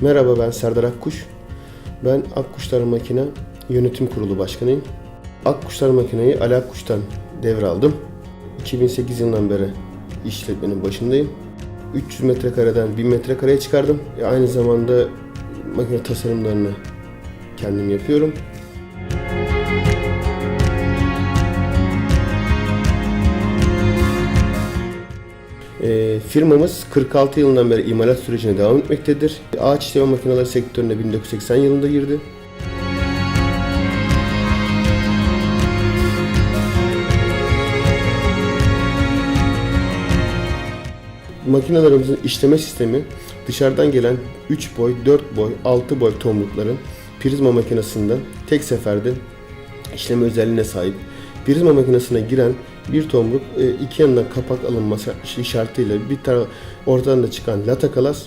Merhaba ben Serdar Akkuş. Ben Akkuşlar Makine Yönetim Kurulu Başkanıyım. Akkuşlar Makineyi Ali Akkuş'tan devraldım. 2008 yılından beri işletmenin başındayım. 300 metrekareden 1000 metrekareye çıkardım. E, aynı zamanda makine tasarımlarını kendim yapıyorum. E, firmamız 46 yılından beri imalat sürecine devam etmektedir. Ağaç işleme makineleri sektörüne 1980 yılında girdi. Makinelerimizin işleme sistemi dışarıdan gelen 3 boy, 4 boy, 6 boy tomrukların prizma makinesinden tek seferde işleme özelliğine sahip. Prizma makinesine giren bir tomruk e, iki yanından kapak alınması şartıyla bir taraf ortadan da çıkan lata kalas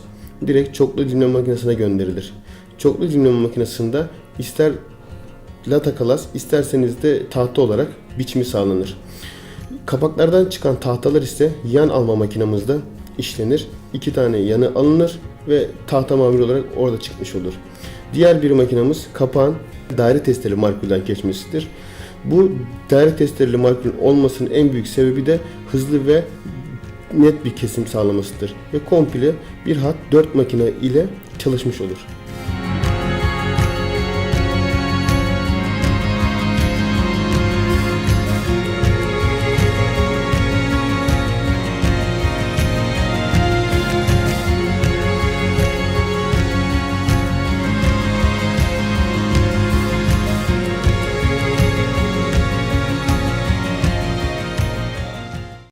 direkt çoklu dinleme makinesine gönderilir. Çoklu dinleme makinesinde ister lata kalas isterseniz de tahta olarak biçimi sağlanır. Kapaklardan çıkan tahtalar ise yan alma makinamızda işlenir. İki tane yanı alınır ve tahta mamul olarak orada çıkmış olur. Diğer bir makinamız kapağın daire testleri markulden geçmesidir. Bu daire testereli markulün olmasının en büyük sebebi de hızlı ve net bir kesim sağlamasıdır. Ve komple bir hat 4 makine ile çalışmış olur.